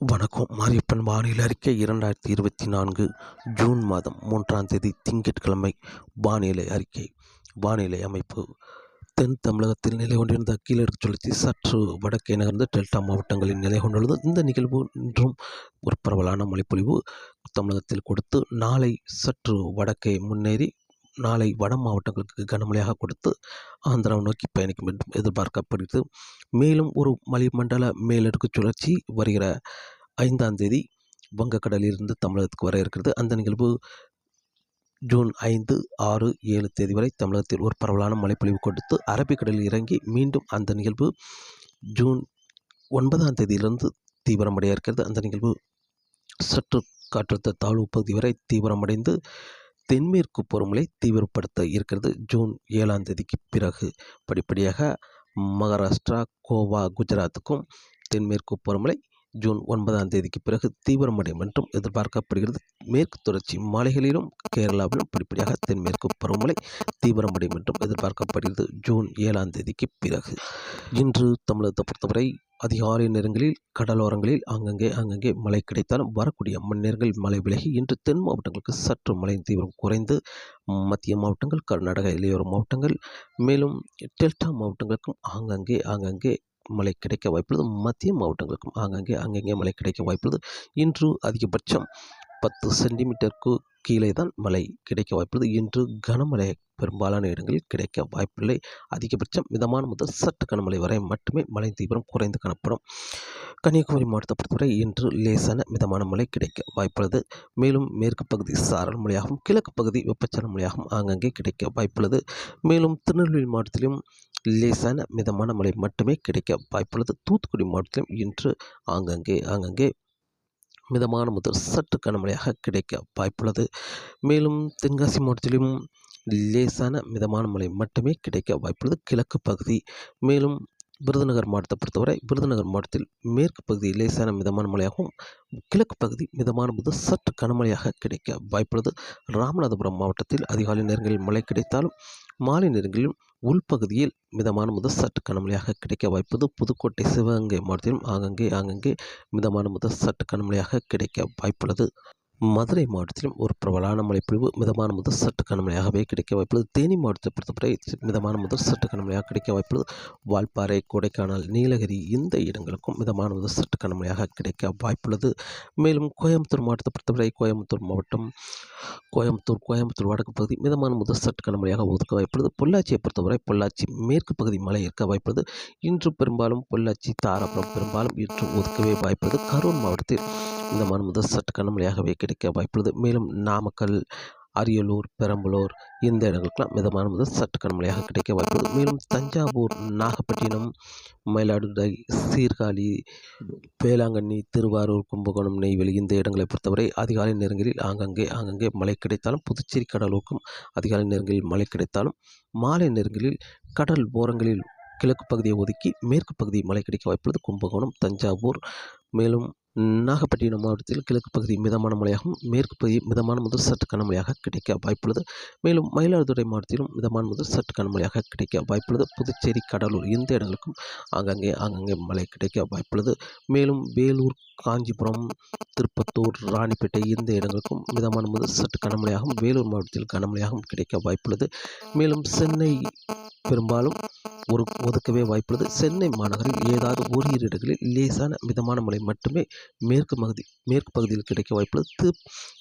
வணக்கம். மாரியப்பன் வானிலை அறிக்கை இரண்டாயிரத்தி இருபத்தி நான்கு ஜூன் மாதம் மூன்றாம் தேதி திங்கட்கிழமை வானிலை அறிக்கை. வானிலை அமைப்பு. தென் தமிழகத்தில் நிலை கொண்டிருந்த கீழடுக்கு சுழற்சி சற்று வடக்கே நகர்ந்து டெல்டா மாவட்டங்களில் நிலை கொண்டுள்ளது. இந்த நிகழ்வு இன்றும் ஒரு பரவலான மழைப்பொழிவு தமிழகத்தில் கொடுத்து நாளை சற்று வடக்கே முன்னேறி நாளை வட மாவட்டங்களுக்கு கனமழையாக கொடுத்து ஆந்திராவை நோக்கி பயணிக்கும் என்றும் எதிர்பார்க்கப்படுகிறது. மேலும் ஒரு வளிமண்டல மேலடுக்கு சுழற்சி வருகிற ஐந்தாம் தேதி வங்கக்கடலிலிருந்து தமிழகத்துக்கு வர இருக்கிறது. அந்த நிகழ்வு ஜூன் ஐந்து ஆறு ஏழு தேதி வரை தமிழகத்தில் ஒரு பரவலான மழைப்பொழிவு கொடுத்து அரபிக்கடலில் இறங்கி மீண்டும் அந்த நிகழ்வு ஜூன் ஒன்பதாம் தேதியிலிருந்து தீவிரமடைய இருக்கிறது. அந்த நிகழ்வு சற்று காற்றழுத்த தாழ்வு பகுதி வரை தீவிரமடைந்து தென்மேற்கு பருவமழை தீவிரப்படுத்த இருக்கிறது. ஜூன் ஏழாம் தேதிக்கு பிறகு படிப்படியாக மகாராஷ்டிரா கோவா குஜராத்துக்கும் தென்மேற்கு பருவமழை ஜூன் ஒன்பதாம் தேதிக்கு பிறகு தீவிரமடையும் என்றும் எதிர்பார்க்கப்படுகிறது. மேற்கு தொடர்ச்சி மாலைகளிலும் கேரளாவிலும் படிப்படியாக தென்மேற்கு பருவமழை தீவிரமடையும் என்றும் எதிர்பார்க்கப்படுகிறது ஜூன் ஏழாம் தேதிக்கு பிறகு. இன்று தமிழகத்தை பொறுத்தவரை அதிகாலை நேரங்களில் கடலோரங்களில் அங்கங்கே அங்கங்கே மழை கிடைத்தாலும் வரக்கூடிய மணிநேரங்களில் மழை விலகி இன்று தென் மாவட்டங்களுக்கு சற்று மழையின் தீவிரம் குறைந்து மத்திய மாவட்டங்கள் கர்நாடக இளையோர மாவட்டங்கள் மேலும் டெல்டா மாவட்டங்களுக்கும் ஆங்காங்கே ஆங்காங்கே மழை கிடைக்க வாய்ப்புள்ளது. மத்திய மாவட்டங்களுக்கும் ஆங்காங்கே அங்கங்கே மழை கிடைக்க வாய்ப்புள்ளது. இன்று அதிகபட்சம் பத்து சென்டிமீட்டருக்கு கீழே தான் மழை கிடைக்க வாய்ப்புள்ளது. இன்று கனமழை பெரும்பாலான இடங்களில் கிடைக்க வாய்ப்பில்லை. அதிகபட்சம் மிதமான முதல் சற்று கனமழை வரை மட்டுமே மழை தீவிரம் குறைந்து காணப்படும். கன்னியாகுமரி மாவட்டத்தை பொறுத்தவரை இன்று லேசான மிதமான மழை கிடைக்க வாய்ப்புள்ளது. மேலும் மேற்கு பகுதி சாரல் மழையாகவும் கிழக்கு பகுதி வெப்பச்சலன மழையாகவும் ஆங்காங்கே கிடைக்க வாய்ப்புள்ளது. மேலும் திருநெல்வேலி மாவட்டத்திலும் லேசான மிதமான மழை மட்டுமே கிடைக்க வாய்ப்புள்ளது. தூத்துக்குடி மாவட்டத்திலும் இன்று ஆங்கங்கே ஆங்கங்கே மிதமான முதல் சற்று கனமழையாக கிடைக்க வாய்ப்புள்ளது. மேலும் தென்காசி மாவட்டத்திலும் லேசான மிதமான மழை மட்டுமே கிடைக்க வாய்ப்புள்ளது. கிழக்கு பகுதி மேலும் விருதுநகர் மாவட்டத்தை பொறுத்தவரை விருதுநகர் மாவட்டத்தில் மேற்கு பகுதி லேசான மிதமான மழையாகவும் கிழக்கு பகுதி மிதமான முதல் சற்று கனமழையாக கிடைக்க வாய்ப்புள்ளது. ராமநாதபுரம் மாவட்டத்தில் அதிகாலை நேரங்களில் மழை கிடைத்தாலும் மாலை நேரங்களில் உள்பகுதியில் மிதமான முதல் சற்று கனமழையாக கிடைக்க வாய்ப்பது புதுக்கோட்டை சிவகங்கை மாவட்டத்திலும் ஆங்கங்கே ஆங்கங்கே மிதமான முதல் சற்று கனமழையாக கிடைக்க வாய்ப்புள்ளது. மதுரை மாவட்டத்திலும் ஒரு பிரபலான மழைப்பொழிவு மிதமான முதல் சற்று கனமழையாகவே கிடைக்க வாய்ப்புள்ளது. தேனி மாவட்டத்தை பொறுத்தவரை மிதமான முதல் சற்று கனமழையாக கிடைக்க வாய்ப்புள்ளது. வால்பாறை கொடைக்கானல் நீலகிரி இந்த இடங்களுக்கும் மிதமான முதல் சற்று கனமழையாக கிடைக்க வாய்ப்புள்ளது. மேலும் கோயம்புத்தூர் மாவட்டத்தை பொறுத்தவரை கோயம்புத்தூர் மாவட்டம் கோயம்புத்தூர் கோயம்புத்தூர் வடக்கு பகுதி மிதமான முதல் சற்று கனமழையாக ஒதுக்க வாய்ப்புள்ளது. பொள்ளாச்சியை பொறுத்தவரை பொள்ளாச்சி மேற்கு பகுதி மழை இருக்க வாய்ப்புள்ளது. இன்று பெரும்பாலும் பொள்ளாச்சி தாராபுரம் பெரும்பாலும் இன்று ஒதுக்கவே வாய்ப்புள்ளது. கரூர் மாவட்டத்தில் மிதமான முதல் சற்று கனமழையாகவே கிடைக்க வாய்ப்புள்ளது. மேலும் நாமக்கல் அரியலூர் பெரம்பலூர் இந்த இடங்களுக்கெல்லாம் மிதமான முதல் சற்று கனமழையாக கிடைக்க வாய்ப்புள்ளது. மேலும் தஞ்சாவூர் நாகப்பட்டினம் மயிலாடுதுறை சீர்காழி வேளாங்கண்ணி திருவாரூர் கும்பகோணம் நெய்வேலி இந்த இடங்களை பொறுத்தவரை அதிகாலை நேரங்களில் ஆங்கங்கே ஆங்கங்கே மழை கிடைத்தாலும் புதுச்சேரி கடலூருக்கும் அதிகாலை நேரங்களில் மழை கிடைத்தாலும் மாலை நேரங்களில் கடல் ஓரங்களில் கிழக்கு பகுதியை ஒதுக்கி மேற்கு பகுதி மழை கிடைக்க வாய்ப்புள்ளது. கும்பகோணம் தஞ்சாவூர் மேலும் நாகப்பட்டினம் மாவட்டத்தில் கிழக்கு பகுதி மிதமான மழையாகவும் மேற்கு பகுதி மிதமான முதல் சற்று கனமழையாக கிடைக்க வாய்ப்புள்ளது. மேலும் மயிலாடுதுறை மாவட்டத்திலும் மிதமான முதல் சற்று கனமழையாக கிடைக்க வாய்ப்புள்ளது. புதுச்சேரி கடலூர் இந்த இடங்களுக்கும் ஆங்காங்கே ஆங்காங்கே மழை கிடைக்க வாய்ப்புள்ளது. மேலும் வேலூர் காஞ்சிபுரம் திருப்பத்தூர் ராணிப்பேட்டை இந்த இடங்களுக்கும் மிதமான முதல் சற்று கனமழையாகவும் வேலூர் மாவட்டத்தில் கனமழையாகவும் கிடைக்க வாய்ப்புள்ளது. மேலும் சென்னை பெரும்பாலும் ஒரு ஒதுக்கவே வாய்ப்புள்ளது. சென்னை மாநகரில் ஏதாவது ஒரு இரு இடங்களில் லேசான மிதமான மழை மட்டுமே மேற்கு பகுதி மேற்கு பகுதியில் கிடைக்க வாய்ப்புள்ளது. திரு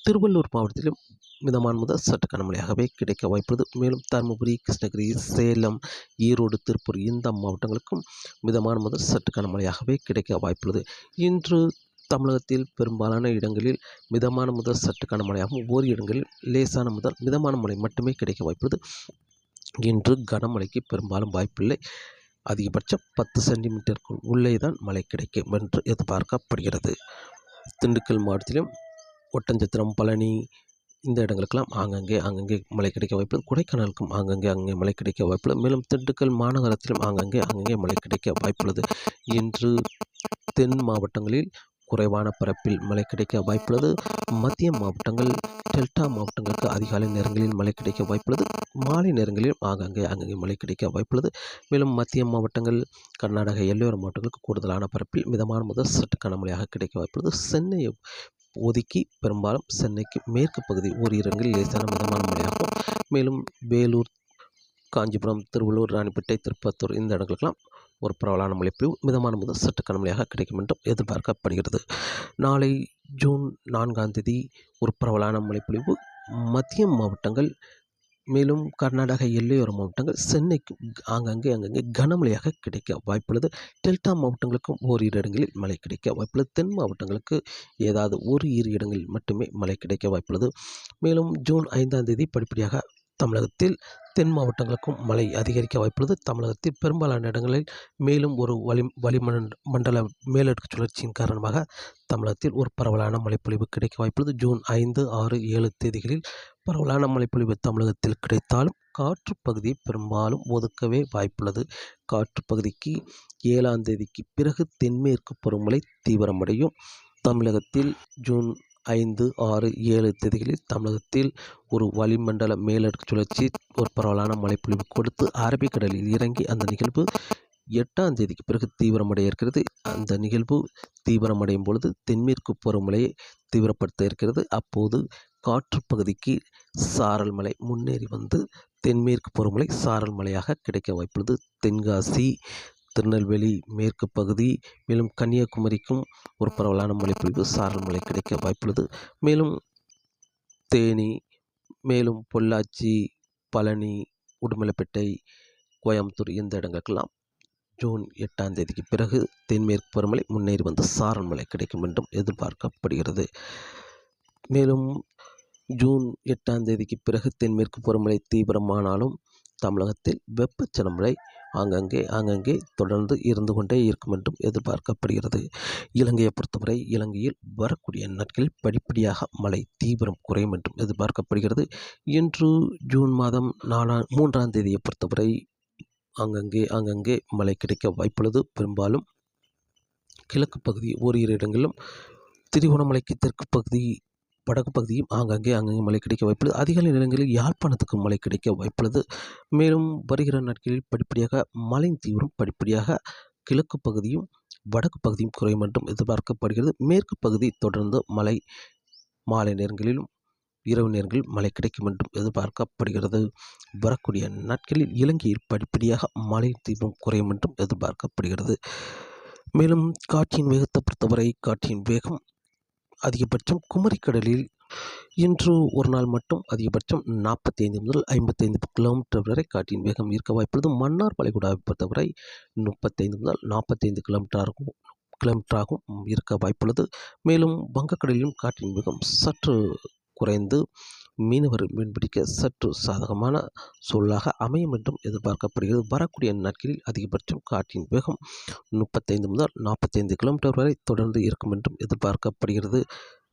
திருவள்ளூர் மாவட்டத்திலும் மிதமான முதல் சற்று கனமழையாகவே கிடைக்க வாய்ப்புள்ளது. மேலும் தருமபுரி கிருஷ்ணகிரி சேலம் ஈரோடு திருப்பூர் இந்த மாவட்டங்களுக்கும் மிதமான முதல் சற்று கனமழையாகவே கிடைக்க வாய்ப்புள்ளது. இன்று தமிழகத்தில் பெரும்பாலான இடங்களில் மிதமான முதல் சற்று கனமழையாகவும் ஓர் இடங்களில் லேசான முதல் மிதமான மழை மட்டுமே கிடைக்க வாய்ப்புள்ளது. இன்று கனமழைக்கு பெரும்பாலும் வாய்ப்பில்லை. அதிகபட்சம் பத்து சென்டிமீட்டருக்குள் உள்ளே தான் மழை கிடைக்கும் என்று எதிர்பார்க்கப்படுகிறது. திண்டுக்கல் மாவட்டத்திலும் ஒட்டஞ்சத்திரம் பழனி இந்த இடங்களுக்கெல்லாம் ஆங்கங்கே அங்கங்கே மழை கிடைக்க வாய்ப்பு கொடைக்கானலுக்கும் ஆங்கங்கே அங்கே மழை கிடைக்க வாய்ப்புள்ளது. மேலும் திண்டுக்கல் மாநகரத்திலும் ஆங்கங்கே அங்கங்கே மழை கிடைக்க வாய்ப்புள்ளது இன்று தென் மாவட்டங்களில் குறைவான பரப்பில் மழை கிடைக்க வாய்ப்புள்ளது. மத்திய மாவட்டங்கள் டெல்டா மாவட்டங்களுக்கு அதிகாலை நேரங்களில் மழை கிடைக்க வாய்ப்புள்ளது. மாலை நேரங்களில் ஆங்காங்கே அங்கங்கே மழை கிடைக்க வாய்ப்புள்ளது. மேலும் மத்திய மாவட்டங்கள் கர்நாடக எல்லையோர மாவட்டங்களுக்கு கூடுதலான பரப்பில் மிதமான முதல் சற்று கனமழையாக கிடைக்க வாய்ப்புள்ளது. சென்னையை ஒதுக்கி பெரும்பாலும் சென்னைக்கு மேற்கு பகுதி ஓரிரு லேசான மிதமான மழையாகும். மேலும் வேலூர் காஞ்சிபுரம் திருவள்ளூர் ராணிப்பேட்டை திருப்பத்தூர் இந்த இடங்களுக்கெல்லாம் ஒரு பரவலான மழைப்பொழிவு மிதமான முதல் சற்று கனமழையாக கிடைக்கும் என்றும் எதிர்பார்க்கப்படுகிறது. நாளை ஜூன் நான்காம் தேதி ஒரு பரவலான மழைப்பொழிவு மத்திய மாவட்டங்கள் மேலும் கர்நாடக எல்லையோர மாவட்டங்கள் சென்னைக்கு ஆங்காங்கே அங்கங்கே கனமழையாக கிடைக்க வாய்ப்புள்ளது. டெல்டா மாவட்டங்களுக்கும் ஓரிரு இடங்களில் மழை கிடைக்க வாய்ப்புள்ளது. தென் மாவட்டங்களுக்கு ஏதாவது ஒரு இரு இடங்களில் மட்டுமே மழை கிடைக்க வாய்ப்புள்ளது. மேலும் ஜூன் ஐந்தாம் தேதி படிப்படியாக தமிழகத்தில் தென் மாவட்டங்களுக்கும் மழை அதிகரிக்க வாய்ப்புள்ளது. தமிழகத்தில் பெரும்பாலான இடங்களில் மேலும் ஒரு வளி வளிமண்ட மண்டல மேலடுக்கு சுழற்சியின் காரணமாக தமிழகத்தில் ஒரு பரவலான மழைப்பொழிவு கிடைக்க வாய்ப்புள்ளது. ஜூன் ஐந்து ஆறு ஏழு தேதிகளில் பரவலான மழைப்பொழிவு தமிழகத்தில் கிடைத்தாலும் காற்று பகுதியை பெரும்பாலும் ஒதுக்கவே வாய்ப்புள்ளது. காற்று பகுதிக்கு ஏழாம் தேதிக்கு பிறகு தென்மேற்கு பருவமழை தீவிரமடையும். தமிழகத்தில் ஜூன் ஐந்து ஆறு ஏழு தேதிகளில் தமிழகத்தில் ஒரு வளிமண்டல மேலடுக்கு சுழற்சி ஒரு பரவலான மழைப்பொழிவு கொடுத்து அரபிக்கடலில் இறங்கி அந்த நிகழ்வு எட்டாம் தேதிக்கு பிறகு தீவிரமடைய இருக்கிறது. அந்த நிகழ்வு தீவிரமடையும் பொழுது தென்மேற்கு பருவமழையை தீவிரப்படுத்த இருக்கிறது. அப்போது காற்று பகுதிக்கு சாரல் மலை முன்னேறி வந்து தென்மேற்கு பருவமழை சாரல் மலையாக கிடைக்க வாய்ப்புள்ளது. தென்காசி திருநெல்வேலி மேற்கு பகுதி மேலும் கன்னியாகுமரிக்கும் ஒரு பரவலான மழைப்பொழிவு சாரல் மழை கிடைக்க வாய்ப்புள்ளது. மேலும் தேனி மேலும் பொள்ளாச்சி பழனி உடுமலைப்பேட்டை கோயம்புத்தூர் இந்த இடங்களுக்கெல்லாம் ஜூன் எட்டாம் தேதிக்கு பிறகு தென்மேற்கு பருவமழை முன்னேறி வந்து சாரல் மழை கிடைக்கும் என்றும் எதிர்பார்க்கப்படுகிறது. மேலும் ஜூன் எட்டாம் தேதிக்கு பிறகு தென்மேற்கு பருவமழை தீவிரமானாலும் தமிழகத்தில் வெப்பச்சன மழை ஆங்கங்கே ஆங்கங்கே தொடர்ந்து இருந்து கொண்டே இருக்கும் என்றும் எதிர்பார்க்கப்படுகிறது. இலங்கையை பொறுத்தவரை இலங்கையில் வரக்கூடிய நாட்களில் படிப்படியாக மழை தீவிரம் குறையும் என்றும் எதிர்பார்க்கப்படுகிறது. இன்று ஜூன் மாதம் நாலாம் மூன்றாம் தேதியை பொறுத்தவரை ஆங்கங்கே ஆங்கங்கே மழை கிடைக்க வாய்ப்புள்ளது. பெரும்பாலும் கிழக்கு பகுதி ஓரிரு இடங்களிலும் திருகோணமலைக்கு தெற்கு பகுதி வடக்கு பகுதியும் ஆங்காங்கே அங்கங்கே மழை கிடைக்க வாய்ப்புள்ளது. அதிகாலை நிலங்களில் யாழ்ப்பாணத்துக்கு மழை கிடைக்க வாய்ப்புள்ளது. மேலும் வருகிற நாட்களில் படிப்படியாக மழையின் தீவிரம் படிப்படியாக கிழக்கு பகுதியும் வடக்கு பகுதியும் குறையும் என்றும் எதிர்பார்க்கப்படுகிறது. மேற்கு பகுதி தொடர்ந்து மழை மாலை நேரங்களிலும் இரவு நேரங்களில் மழை கிடைக்கும் என்றும் எதிர்பார்க்கப்படுகிறது. வரக்கூடிய நாட்களில் இலங்கையில் படிப்படியாக மழை தீவிரம் குறையும் என்றும் எதிர்பார்க்கப்படுகிறது. மேலும் காற்றின் வேகத்தை பொறுத்தவரை காற்றின் வேகம் அதிகபட்சம் குமரிக்கடலில் இன்று ஒரு நாள் மட்டும் அதிகபட்சம் நாற்பத்தி ஐந்து முதல் ஐம்பத்தைந்து கிலோமீட்டர் வரை காற்றின் வேகம் இருக்க வாய்ப்புள்ளது. மன்னார் வளைகுடாவை பொறுத்தவரை முப்பத்தைந்து முதல் நாற்பத்தைந்து கிலோமீட்டர் ஆகும் கிலோமீட்டராகவும் இருக்க வாய்ப்புள்ளது. மேலும் வங்கக்கடலிலும் காற்றின் வேகம் சற்று குறைந்து மீனவர் மீன்பிடிக்க சற்று சாதகமான சூழலாக அமையும் என்றும் எதிர்பார்க்கப்படுகிறது. வரக்கூடிய நாட்களில் அதிகபட்சம் காற்றின் வேகம் முப்பத்தைந்து முதல் நாற்பத்தைந்து கிலோமீட்டர் வரை தொடர்ந்து இருக்கும் என்றும் எதிர்பார்க்கப்படுகிறது.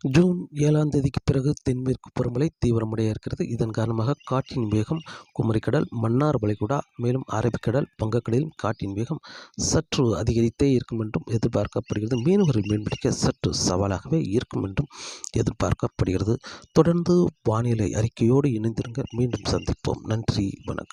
ஜூன் ஏழாம் தேதிக்கு பிறகு தென்மேற்கு பருவமழை தீவிரமடைய இருக்கிறது. இதன் காரணமாக காற்றின் வேகம் குமரிக்கடல் மன்னார் வளைகுடா மேலும் அரபிக்கடல் வங்கக்கடலில் காற்றின் வேகம் சற்று அதிகரித்தே இருக்கும் என்றும் எதிர்பார்க்கப்படுகிறது. மீனவர்கள் மீன்பிடிக்க சற்று சவாலாகவே இருக்கும் என்றும் எதிர்பார்க்கப்படுகிறது. தொடர்ந்து வானிலை அறிக்கையோடு இணைந்திருங்க மீண்டும் சந்திப்போம். நன்றி வணக்கம்.